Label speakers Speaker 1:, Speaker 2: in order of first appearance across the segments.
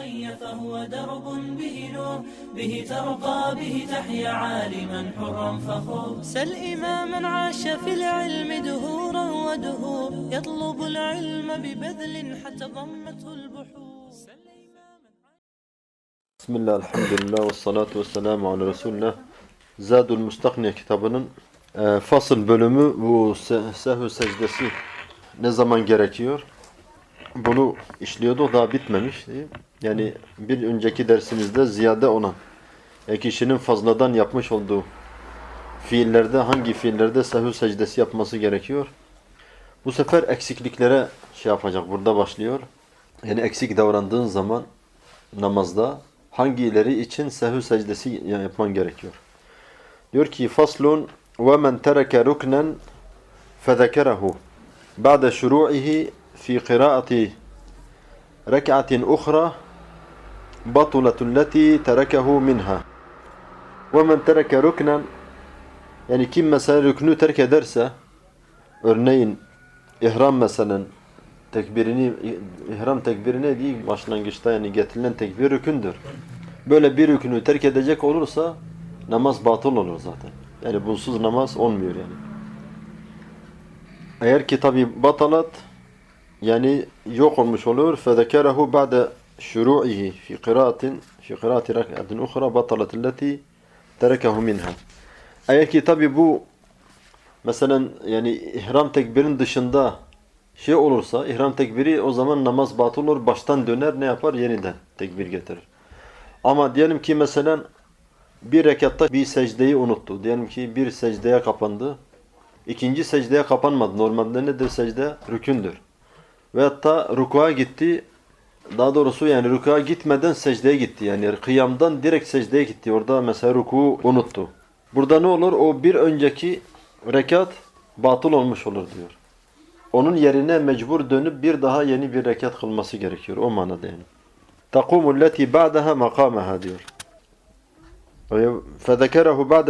Speaker 1: أخي فهو درب به نور به ترقى به تحيا عالما حرا فخور سل إماما عاش في العلم دهورا ودهور يطلب العلم ببذل حتى ضمته البحور سل إماما
Speaker 2: Bismillah, elhamdülillah ve salatu ve selamu ala Resulullah. Zadul Mustakniye kitabının e, fasıl bölümü bu se sehv secdesi ne zaman gerekiyor? Bunu işliyorduk daha bitmemişti. yani bir önceki dersimizde ziyade olan e, kişinin fazladan yapmış olduğu fiillerde hangi fiillerde sehv secdesi yapması gerekiyor? Bu sefer eksikliklere şey yapacak. Burada başlıyor. Yani eksik davrandığın zaman namazda hangileri için sehv secdesi yapman gerekiyor. Diyor ki faslun ve men tereke ruknen fezekerehu ba'de şuru'ihi fi kıraati rek'atin ukhra batuletu leti terekehu minha ve men tereke ruknen yani kim mesela rüknü terk ederse örneğin ihram meselen tekbirini ihram tekbiri ne değil başlangıçta yani getirilen tekbir rükündür. Böyle bir rükünü terk edecek olursa namaz batıl olur zaten. Yani bunsuz namaz olmuyor yani. Eğer ki tabi batalat yani yok olmuş olur. Fezekerehu ba'de şuru'ihi fi kıraatin fi kıraati rak'atin ukhra batalat allati terekehu minha. Eğer ki tabi bu mesela yani ihram tekbirin dışında şey olursa ihram tekbiri o zaman namaz batıl olur. Baştan döner ne yapar? Yeniden tekbir getirir. Ama diyelim ki mesela bir rekatta bir secdeyi unuttu. Diyelim ki bir secdeye kapandı. İkinci secdeye kapanmadı. Normalde nedir secde? Rükündür. Ve hatta rukuğa gitti Daha doğrusu yani rukuğa gitmeden secdeye gitti. Yani kıyamdan direkt secdeye gitti. Orada mesela rukuğu unuttu. Burada ne olur? O bir önceki rekat batıl olmuş olur diyor. Onun yerine mecbur dönüp bir daha yeni bir rekat kılması gerekiyor. O manada yani. تَقُومُ الَّتِي بَعْدَهَا مَقَامَهَا diyor. فَذَكَرَهُ بَعْدَ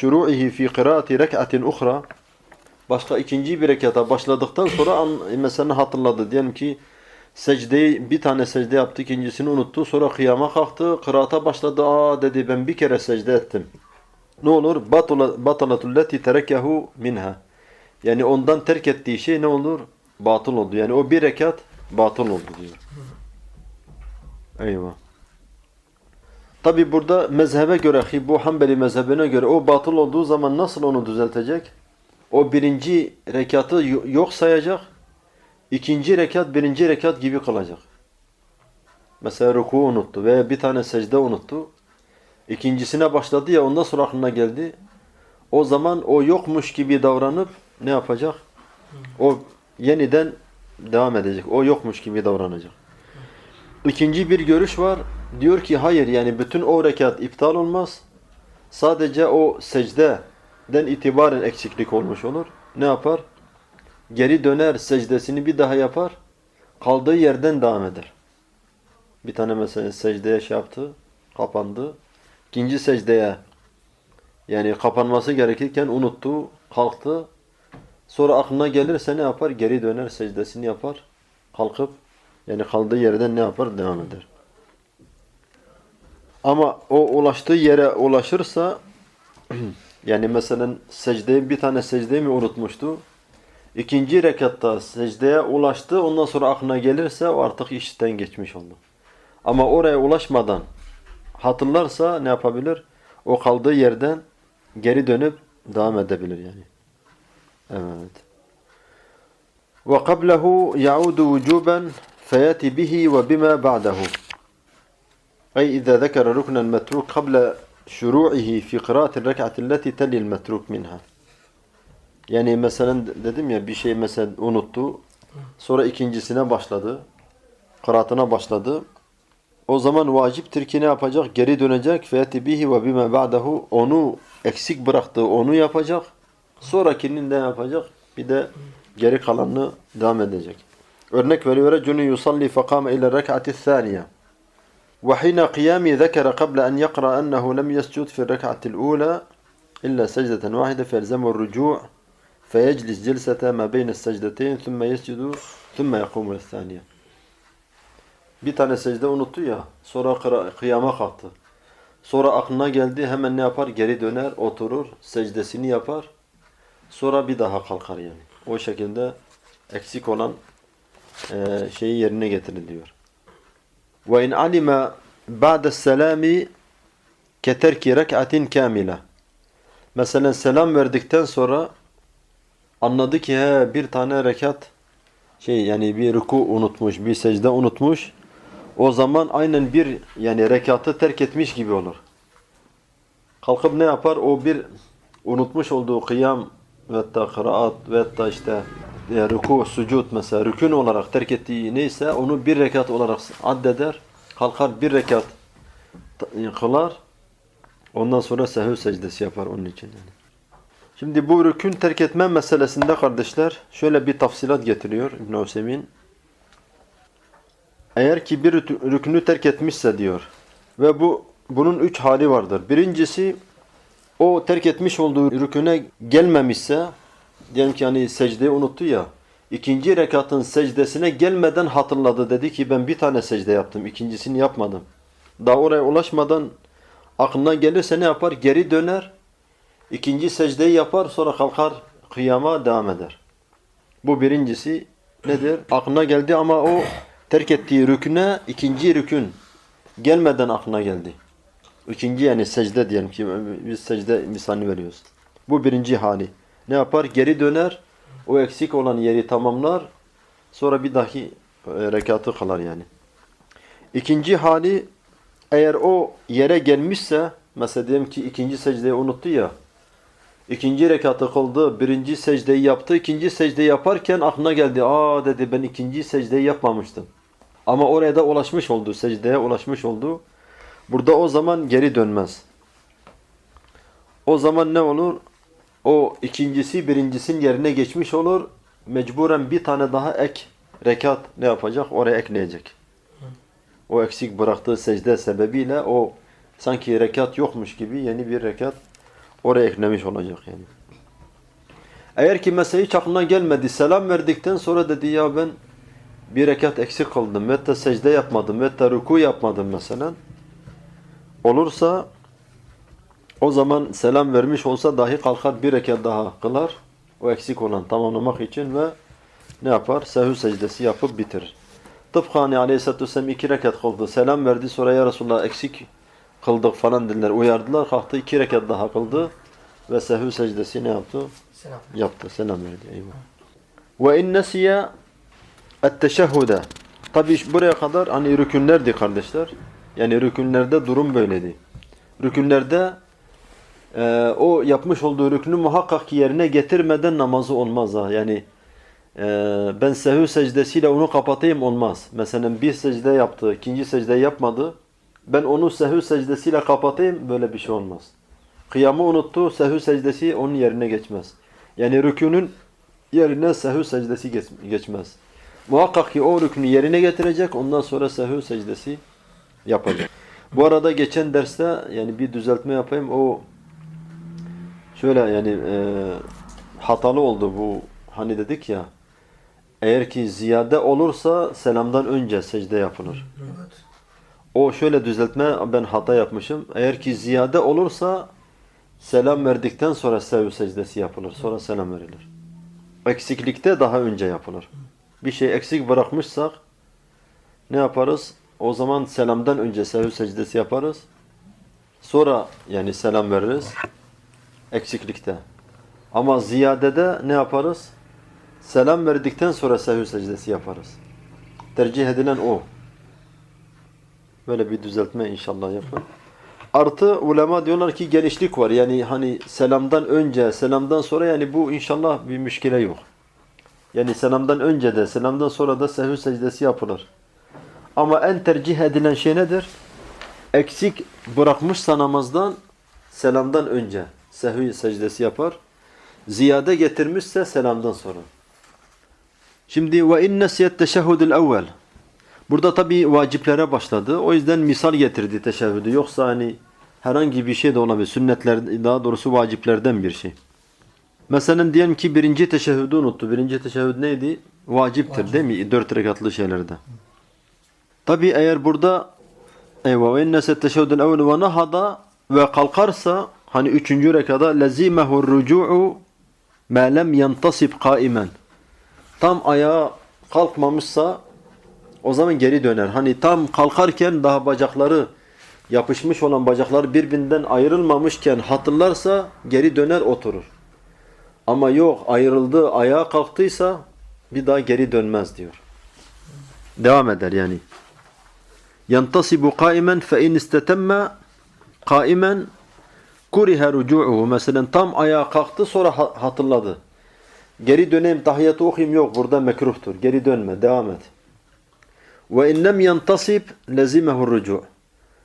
Speaker 2: شُرُوعِهِ فِي قِرَاءَةِ رَكْعَةٍ اُخْرَى Başka ikinci bir rekata başladıktan sonra an, mesela hatırladı. Diyelim ki secdeyi bir tane secde yaptı, ikincisini unuttu. Sonra kıyama kalktı, kıraata başladı. Aa dedi ben bir kere secde ettim. Ne olur? Batalatul lati terekehu minha. Yani ondan terk ettiği şey ne olur? Batıl oldu. Yani o bir rekat batıl oldu diyor. Eyvah. Tabi burada mezhebe göre, bu Hanbeli mezhebine göre o batıl olduğu zaman nasıl onu düzeltecek? O birinci rekatı yok sayacak ikinci rekat birinci rekat gibi kılacak. Mesela ruku unuttu veya bir tane secde unuttu. İkincisine başladı ya ondan sonra aklına geldi. O zaman o yokmuş gibi davranıp ne yapacak? O yeniden devam edecek. O yokmuş gibi davranacak. İkinci bir görüş var. Diyor ki hayır yani bütün o rekat iptal olmaz. Sadece o secdeden itibaren eksiklik olmuş olur. Ne yapar? Geri döner secdesini bir daha yapar. Kaldığı yerden devam eder. Bir tane mesela secdeye şey yaptı. Kapandı. İkinci secdeye yani kapanması gerekirken unuttu. Kalktı. Sonra aklına gelirse ne yapar? Geri döner secdesini yapar. Kalkıp yani kaldığı yerden ne yapar? Devam eder. Ama o ulaştığı yere ulaşırsa yani mesela secdeyi bir tane secdeyi mi unutmuştu? İkinci rekatta secdeye ulaştı. Ondan sonra aklına gelirse o artık işten geçmiş oldu. Ama oraya ulaşmadan hatırlarsa ne yapabilir? O kaldığı yerden geri dönüp devam edebilir yani. Evet. Ve qablehu yaudu vucuben feyati bihi ve bima ba'dahu. Ay iza zekara ruknen metruk qabla şuru'ihi fi kıraatin rek'atin leti telil metruk minha. Yani mesela dedim ya bir şey mesela unuttu. Sonra ikincisine başladı. Kıraatına başladı. O zaman vaciptir ki ne yapacak? Geri dönecek. Feyati bihi ve bima ba'dahu. Onu eksik bıraktığı onu yapacak. Sonrakinin de yapacak? Bir de geri kalanını devam edecek. Örnek veriyor. Recunun yusalli fekame ile rek'ati thaniye. وحين قيامي ذكر قبل أن يقرأ أنه لم يسجد في الركعة الأولى إلا سجدة واحدة فيلزمه الرجوع فيجلس جلسة ما بين السجدتين ثم يسجد ثم يقوم للثانية Bir tane secde unuttu ya. Sonra kıra- kıyama kalktı. Sonra aklına geldi hemen ne yapar? Geri döner, oturur, secdesini yapar. Sonra bir daha kalkar yani. O şekilde eksik olan eee, şeyi yerine getiriliyor. Ve in alima ba'de selami keterki rek'atin kamile. Mesela selam verdikten sonra anladı ki he, bir tane rekat şey yani bir ruku unutmuş, bir secde unutmuş. O zaman aynen bir yani rekatı terk etmiş gibi olur. Kalkıp ne yapar? O bir unutmuş olduğu kıyam ve hatta kıraat ve işte e, ruku, sucud mesela rükün olarak terk ettiği neyse onu bir rekat olarak addeder. Kalkar bir rekat kılar. Ondan sonra sehv secdesi yapar onun için yani. Şimdi bu rükün terk etme meselesinde kardeşler şöyle bir tafsilat getiriyor İbn Hüseyin. Eğer ki bir rükü- rükünü terk etmişse diyor ve bu bunun üç hali vardır. Birincisi o terk etmiş olduğu rüküne gelmemişse diyelim ki hani secdeyi unuttu ya ikinci rekatın secdesine gelmeden hatırladı dedi ki ben bir tane secde yaptım ikincisini yapmadım. Daha oraya ulaşmadan aklına gelirse ne yapar? Geri döner İkinci secdeyi yapar sonra kalkar kıyama devam eder. Bu birincisi nedir? Aklına geldi ama o terk ettiği rüküne ikinci rükün gelmeden aklına geldi. İkinci yani secde diyelim ki biz secde misalini veriyoruz. Bu birinci hali. Ne yapar? Geri döner. O eksik olan yeri tamamlar. Sonra bir dahi e, rekatı kılar yani. İkinci hali eğer o yere gelmişse mesela diyelim ki ikinci secdeyi unuttu ya İkinci rekatı kıldı, birinci secdeyi yaptı. ikinci secdeyi yaparken aklına geldi. Aa dedi ben ikinci secdeyi yapmamıştım. Ama oraya da ulaşmış oldu, secdeye ulaşmış oldu. Burada o zaman geri dönmez. O zaman ne olur? O ikincisi birincisinin yerine geçmiş olur. Mecburen bir tane daha ek rekat ne yapacak? Oraya ekleyecek. O eksik bıraktığı secde sebebiyle o sanki rekat yokmuş gibi yeni bir rekat oraya eklemiş olacak yani. Eğer ki mesela hiç aklına gelmedi, selam verdikten sonra dedi ya ben bir rekat eksik kıldım ve da secde yapmadım ve da ruku yapmadım mesela. Olursa o zaman selam vermiş olsa dahi kalkar bir rekat daha kılar. O eksik olan tamamlamak için ve ne yapar? Sehü secdesi yapıp bitirir. Tıpkı hani aleyhissalatü vesselam iki rekat kıldı. Selam verdi sonra ya Resulullah eksik kıldık falan dediler. Uyardılar. Kalktı iki rekat daha kıldı. Ve sehü secdesi ne yaptı?
Speaker 3: Selam.
Speaker 2: Yaptı. Selam verdi. Eyvah. Ve in nesiye etteşehhude. Tabi buraya kadar hani rükünlerdi kardeşler. Yani rükünlerde durum böyleydi. Rükünlerde e, o yapmış olduğu rükünü muhakkak ki yerine getirmeden namazı olmaz ha. Yani e, ben sehü secdesiyle onu kapatayım olmaz. Mesela bir secde yaptı, ikinci secde yapmadı. Ben onu sehü secdesiyle kapatayım böyle bir şey olmaz. Kıyamı unuttu, sehü secdesi onun yerine geçmez. Yani rükünün yerine sehü secdesi geç- geçmez. Muhakkak ki o rükünü yerine getirecek, ondan sonra sehü secdesi yapacak. Bu arada geçen derste yani bir düzeltme yapayım. O şöyle yani e, hatalı oldu bu. Hani dedik ya eğer ki ziyade olursa selamdan önce secde yapılır. O şöyle düzeltme ben hata yapmışım. Eğer ki ziyade olursa selam verdikten sonra sev secdesi yapılır. Sonra selam verilir. Eksiklikte daha önce yapılır. Bir şey eksik bırakmışsak ne yaparız? O zaman selamdan önce sev secdesi yaparız. Sonra yani selam veririz. Eksiklikte. Ama ziyadede ne yaparız? Selam verdikten sonra sev secdesi yaparız. Tercih edilen o. Böyle bir düzeltme inşallah yapın. Artı ulema diyorlar ki genişlik var. Yani hani selamdan önce, selamdan sonra yani bu inşallah bir müşkile yok. Yani selamdan önce de, selamdan sonra da sehü secdesi yapılır. Ama en tercih edilen şey nedir? Eksik bırakmışsa namazdan selamdan önce sehü secdesi yapar. Ziyade getirmişse selamdan sonra. Şimdi ve in nesiyet teşehhudul evvel. Burada tabi vaciplere başladı. O yüzden misal getirdi teşehhüdü. Yoksa hani herhangi bir şey de olabilir. Sünnetler daha doğrusu vaciplerden bir şey. Mesela diyelim ki birinci teşehhüdü unuttu. Birinci teşehhüd neydi? Vaciptir
Speaker 3: Vacip.
Speaker 2: değil mi? Dört rekatlı şeylerde. Tabi eğer burada eyvah ve innese teşebbüdül evvel ve nahada ve kalkarsa hani üçüncü rekada lezimehu rucu'u ma lem yantasib kaimen tam ayağa kalkmamışsa o zaman geri döner. Hani tam kalkarken daha bacakları yapışmış olan bacakları birbirinden ayrılmamışken hatırlarsa geri döner oturur. Ama yok ayrıldı ayağa kalktıysa bir daha geri dönmez diyor. Devam eder yani. Yantasibu kaimen fe in istetemme kaimen rucu'uhu. Mesela tam ayağa kalktı sonra ha- hatırladı. Geri döneyim tahiyatı okuyayım yok burada mekruhtur. Geri dönme devam et. Ve in lem yantasib lezimehu rucu'.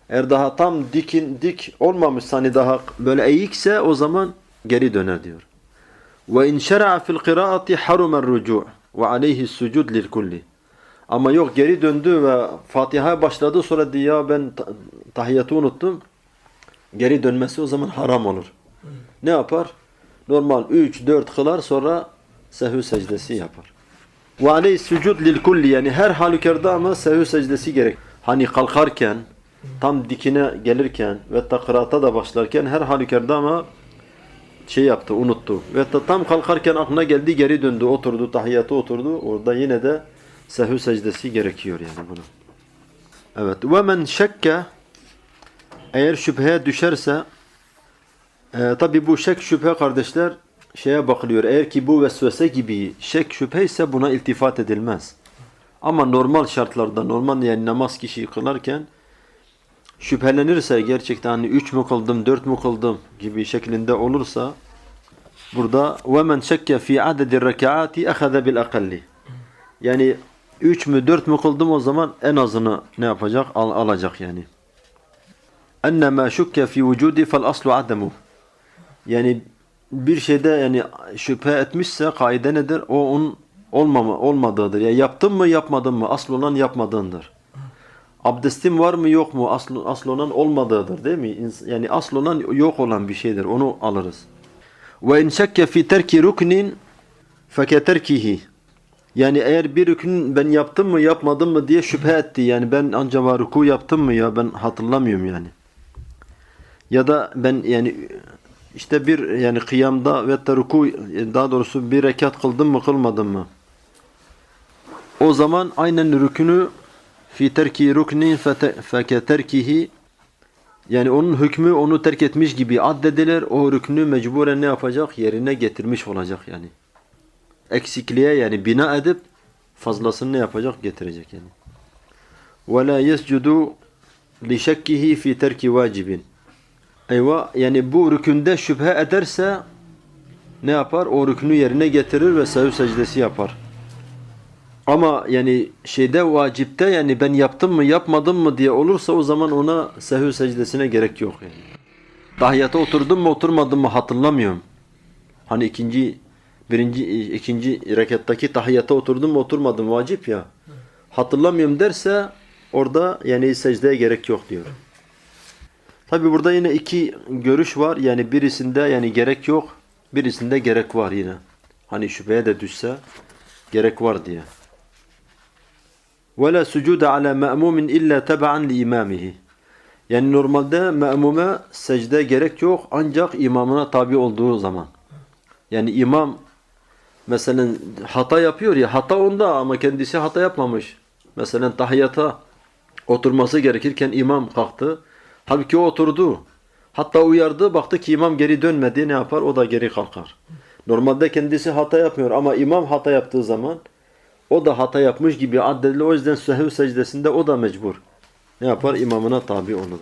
Speaker 2: Eğer daha tam dikin dik olmamış hani daha böyle eğikse o zaman geri döner diyor. Ve in şer'a fil kıraati haruma rucu' ve aleyhi sucud lil kulli. Ama yok geri döndü ve Fatiha'ya başladı sonra diye ya ben ta- tahiyyatı unuttum. Geri dönmesi o zaman haram olur. Ne yapar? Normal 3 4 kılar sonra sehü secdesi yapar. Ve aleyhi sucud lil kulli yani her halükarda ama sehü secdesi gerek. Hani kalkarken tam dikine gelirken ve takrata da başlarken her halükarda ama şey yaptı, unuttu. Ve ta- tam kalkarken aklına geldi, geri döndü, oturdu, tahiyyatı oturdu. Orada yine de sehü secdesi gerekiyor yani bunu. Evet. Ve men şekke eğer şüpheye düşerse e, tabi bu şek şüphe kardeşler şeye bakılıyor. Eğer ki bu vesvese gibi şek şüphe ise buna iltifat edilmez. Ama normal şartlarda, normal yani namaz kişi kılarken şüphelenirse gerçekten hani üç mü kıldım, dört mü kıldım gibi şeklinde olursa burada وَمَنْ شَكَّ فِي عَدَدِ الرَّكَعَاتِ اَخَذَ بِالْاَقَلِّ Yani üç mü dört mü kıldım o zaman en azını ne yapacak? Al, alacak yani. اَنَّمَا شُكَّ فِي وُجُودِ فَالْأَصْلُ عَدَمُهُ Yani bir şeyde yani şüphe etmişse kaide nedir? O onun olmama, olmadığıdır. Ya yaptın mı yapmadın mı? Asıl olan yapmadığındır. Abdestim var mı yok mu? Asıl, asıl olan olmadığıdır değil mi? Yani asıl olan yok olan bir şeydir. Onu alırız. Ve in şekke fi terki ruknin feketerkihi. Yani eğer bir rükün ben yaptım mı yapmadım mı diye şüphe etti. Yani ben acaba ruku yaptım mı ya ben hatırlamıyorum yani. Ya da ben yani işte bir yani kıyamda ve da ruku daha doğrusu bir rekat kıldım mı kılmadım mı? O zaman aynen rükünü fi terki ruknin fete- feketerkihi yani onun hükmü onu terk etmiş gibi addedilir. O rüknü mecburen ne yapacak? Yerine getirmiş olacak yani. Eksikliğe yani bina edip fazlasını ne yapacak? Getirecek yani. وَلَا يَسْجُدُ لِشَكِّهِ fi terki vacibin. Eyvah yani bu rükünde şüphe ederse ne yapar? O rüknü yerine getirir ve sahih secdesi yapar. Ama yani şeyde vacipte yani ben yaptım mı yapmadım mı diye olursa o zaman ona sehü secdesine gerek yok yani. Tahiyyata oturdum mu oturmadım mı hatırlamıyorum. Hani ikinci birinci ikinci rekattaki tahiyyata oturdum mu oturmadım vacip ya. Hatırlamıyorum derse orada yani secdeye gerek yok diyor. Tabi burada yine iki görüş var. Yani birisinde yani gerek yok. Birisinde gerek var yine. Hani şüpheye de düşse gerek var diye. وَلَا سُجُودَ عَلَى مَأْمُومٍ اِلَّا تَبَعًا لِإِمَامِهِ Yani normalde me'mume secde gerek yok ancak imamına tabi olduğu zaman. Yani imam mesela hata yapıyor ya hata onda ama kendisi hata yapmamış. Mesela tahiyyata oturması gerekirken imam kalktı. Halbuki o oturdu. Hatta uyardı baktı ki imam geri dönmedi ne yapar? O da geri kalkar. Normalde kendisi hata yapmıyor ama imam hata yaptığı zaman o da hata yapmış gibi addedilir. O yüzden sehv secdesinde o da mecbur. Ne yapar? İmamına tabi olur.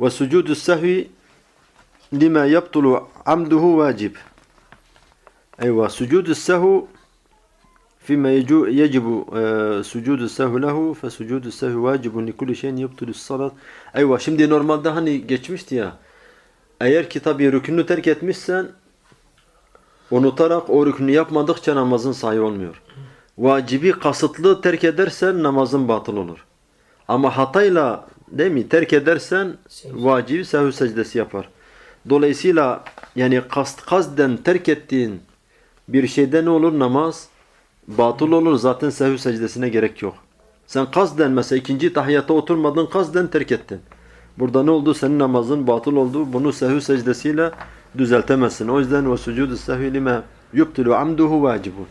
Speaker 2: Ve sucudu sehvi lima yaptulu amduhu vacib. Eyvah. Sucudu sehvu فيما يجو- يجب آه، سجود السهو له فسجود السهو واجب لكل شيء يبطل الصلاة Eyvah şimdi normalde hani geçmişti ya eğer ki tabi rükünü terk etmişsen unutarak o rükünü yapmadıkça namazın sahih olmuyor. Vacibi kasıtlı terk edersen namazın batıl olur. Ama hatayla değil mi terk edersen vacibi sehü secdesi yapar. Dolayısıyla yani kast kazden terk ettiğin bir şeyde ne olur namaz Batıl olur zaten sehü secdesine gerek yok. Sen kasden mesela ikinci tahiyyata oturmadın kasden terk ettin. Burada ne oldu? Senin namazın batıl oldu. Bunu sehü secdesiyle düzeltemezsin. O yüzden ve sucudu sehvi lime yubtilu amduhu vacibun.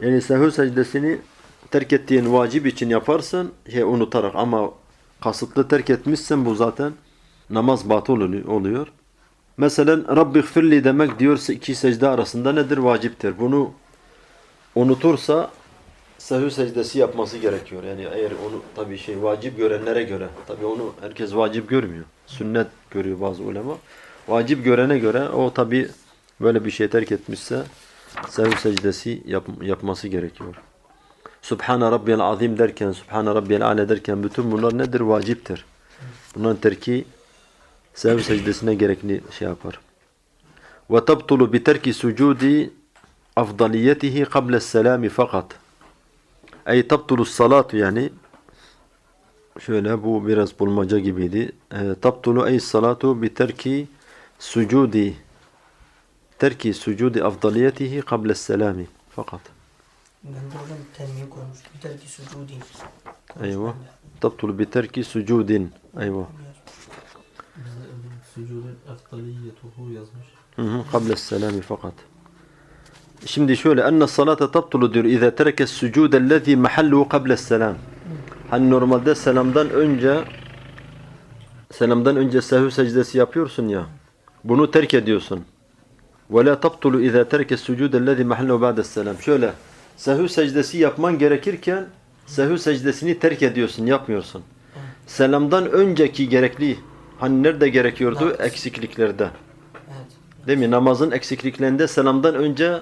Speaker 2: Yani sehü secdesini terk ettiğin vacip için yaparsın şey unutarak ama kasıtlı terk etmişsen bu zaten namaz batıl olu- oluyor. Mesela Rabbi gfirli demek diyorsa iki secde arasında nedir? Vaciptir. Bunu unutursa sehü secdesi yapması gerekiyor. Yani eğer onu tabii şey vacip görenlere göre. Tabii onu herkes vacip görmüyor. Sünnet görüyor bazı ulema. Vacip görene göre o tabii böyle bir şey terk etmişse sehü secdesi yap, yapması gerekiyor. Subhane Rabbiyel Azim derken, Subhane Rabbiyel Ale derken bütün bunlar nedir? Vaciptir. Bunların terki sehv secdesine gerekli şey yapar. Ve tabtulu bi terki sucudi afdaliyetihi qabla selami fakat. Ey tabtulu salatu yani şöyle bu biraz bulmaca gibiydi. E, tabtulu ey salatu bi terki sucudi terki sucudi afdaliyetihi qabla selami fakat.
Speaker 3: Ben de hocam tenmiye koymuş. Bir terki sucudi.
Speaker 2: Eyvah. Tabtulu bi terki sucudin. Eyvah.
Speaker 4: Sücudun efdaliyetuhu yazmış.
Speaker 2: Hı hı, Kable selami fakat. Şimdi şöyle enne salate tabtulu diyor İza tereke sucudellezî mahalluhu kable selam. Hani normalde selamdan önce selamdan önce sehü secdesi yapıyorsun ya. Bunu terk ediyorsun. Ve la tabtulu iza tereke sucudellezî mahalluhu ba'de selam. Şöyle sehü secdesi yapman gerekirken sehü secdesini terk ediyorsun, yapmıyorsun. Selamdan önceki gerekli hani nerede gerekiyordu? Eksikliklerde. Değil mi? Namazın eksikliklerinde selamdan önce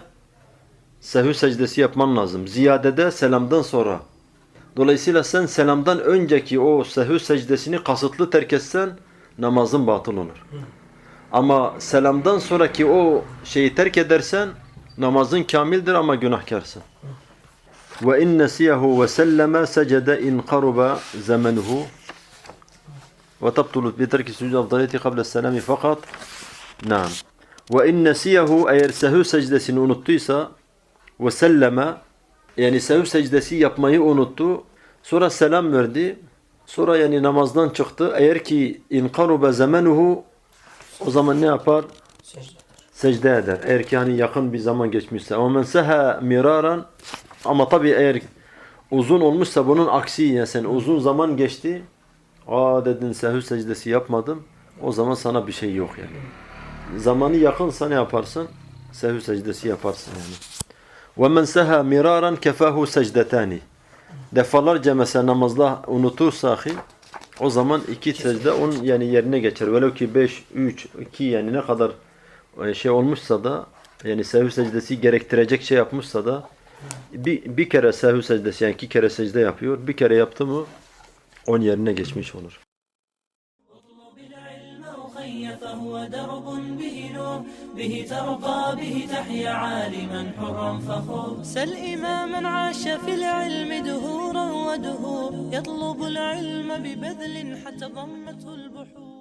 Speaker 2: sehü secdesi yapman lazım. Ziyadede selamdan sonra. Dolayısıyla sen selamdan önceki o sehü secdesini kasıtlı terk etsen namazın batıl olur. Ama selamdan sonraki o şeyi terk edersen namazın kamildir ama günahkarsın. Ve in nesiyehu ve selleme secede in qaruba zamenuhu ve tabtulu bi terki sucud afdaliyeti qabla selami fakat Naam. Ve in nesiyehu eğer sehü secdesini unuttuysa ve selleme yani sehü secdesi yapmayı unuttu. Sonra selam verdi. Sonra yani namazdan çıktı. Eğer ki in karuba zamenuhu o zaman ne yapar?
Speaker 3: Secde.
Speaker 2: Secde eder. Eğer ki hani yakın bir zaman geçmişse. Ama men seha miraran ama tabii eğer uzun olmuşsa bunun aksi yani sen uzun zaman geçti. Aa dedin sehü secdesi yapmadım. O zaman sana bir şey yok yani zamanı yakınsa ne yaparsın? Sehü secdesi yaparsın yani. وَمَنْ سَهَا مِرَارًا كَفَاهُ secdetani. Defalarca mesela namazda unutursa ahi, o zaman iki secde onun yani yerine geçer. Velev ki 5, 3, 2 yani ne kadar e, şey olmuşsa da yani sehü secdesi gerektirecek şey yapmışsa da bir, bir kere sehü secdesi yani iki kere secde yapıyor. Bir kere yaptı mı on yerine geçmiş olur.
Speaker 1: فهو درب به نور به ترقى به تحيا عالما حرا فخور. سل إماما عاش في العلم دهورا ودهور يطلب العلم ببذل حتى ضمته البحور.